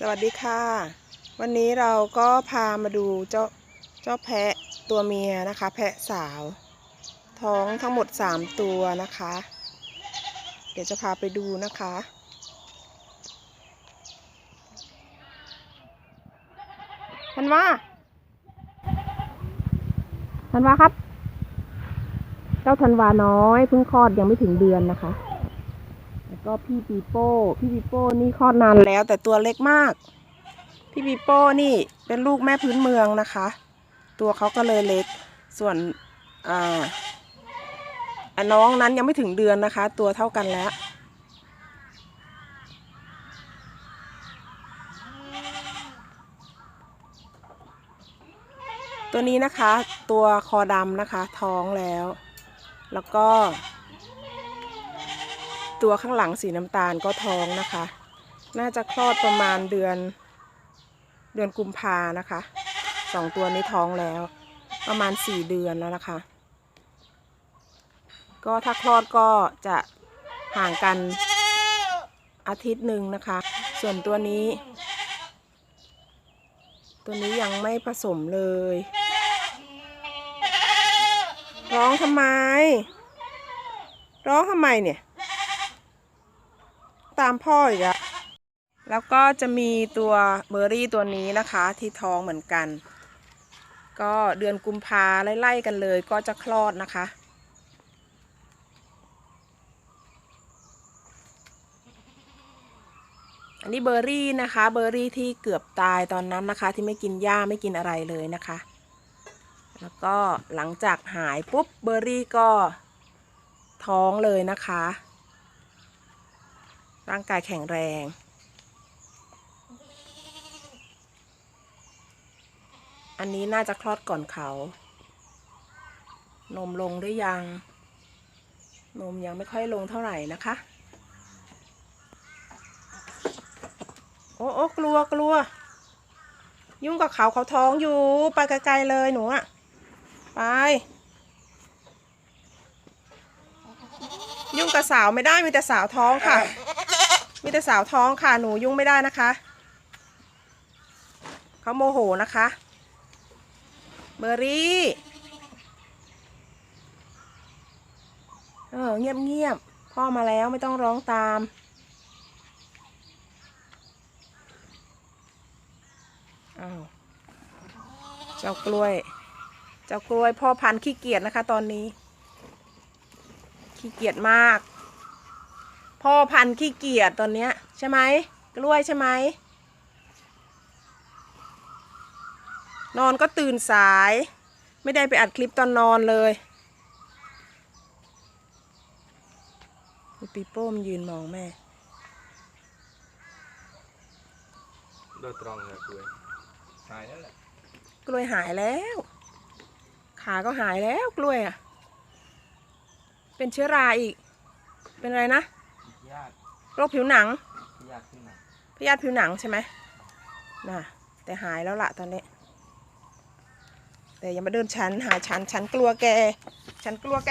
สวัสดีค่ะ วันนี้เราก็พามาดูเจ้าเจ้าแพะตัวเมียนะคะ แพะสาว ท้องทั้งหมด 3 ตัวนะคะ เดี๋ยวจะพาไปดูนะคะทันว่าทันวาครับ เจ้าธันวาน้อยเพิ่งคลอดยังไม่ถึงเดือนนะคะ ก็พี่ปีโป้ พี่ปีโป้นี่คลอดนานแล้ว แต่ตัวเล็กมาก พี่ปีโป้นี่เป็นลูกแม่พื้นเมืองนะคะ ตัวเขาก็เลยเล็ก ส่วนอ่าน้องนั้นยังไม่ถึงเดือนนะคะ ตัวเท่ากันแล้วตัวนี้นะคะตัวคอดำนะคะท้องแล้ว แล้วก็ ตัวข้างหลังสีน้ำตาลก็ท้องนะคะ น่าจะคลอดประมาณเดือน เดือนกุมภานะคะสองตัวนี้ท้องแล้ว ประมาณสี่เดือนแล้วนะคะ ก็ถ้าคลอดก็จะห่างกันอาทิตย์หนึ่งนะคะ ส่วนตัวนี้ ตัวนี้ยังไม่ผสมเลยร้องทำไม ร้องทำไมเนี่ย ตามพ่ออีกอะแล้วก็จะมีตัวเบอร์รี่ตัวนี้นะคะ ที่ท้องเหมือนกัน ก็เดือนกุมภาไล่ๆกันเลยก็จะคลอดนะคะ อันนี้เบอร์รี่นะคะ เบอร์รี่ที่เกือบตายตอนนั้นนะคะ ที่ไม่กินหญ้าไม่กินอะไรเลยนะคะ แล้วก็หลังจากหายปุ๊บเบอร์รี่ก็ท้องเลยนะคะ ร่างกายแข็งแรง อันนี้น่าจะคลอดก่อนเขา นมลงหรือยัง นมยังไม่ค่อยลงเท่าไหร่นะคะ โอ้โอ้กลัวกลัว ยุ่งกับเขาเขาท้องอยู่ ไปไกลๆเลยหนูอะไปยุ่งกับสาวไม่ได้มีแต่สาวท้องค่ะ มีแต่สาวท้องค่ะหนูยุ่งไม่ได้นะคะเขาโมโหนะคะ เบอร์รี่เออเงียบเงียบๆพ่อมาแล้วไม่ต้องร้องตาม อ้าว เจ้ากล้วย เจ้ากล้วยพ่อพันธุ์ขี้เกียจนะคะตอนนี้ ขี้เกียจมาก พ่อพันธุ์ขี้เกียจตอนเนี้ยใช่ไหมกล้วยใช่ไหมนอนก็ตื่นสาย ไม่ได้ไปอัดคลิปตอนนอนเลยมีปีโป้มนยืนมองแม่โดยตรงเลยคุยหายแล้วแหละกล้วยหายแล้ว ขาก็หายแล้วกล้วยอะ เป็นเชื้อราอีก เป็นอะไรนะ ญาติโรคผิวหนังญาติขึ้นมาพยาธิผิวหนังใช่ไหมน่ะแต่หายแล้วล่ะตอนนี้ แต่อยังมาเดินฉันหาฉันฉันกลัวแกฉันกลัวแก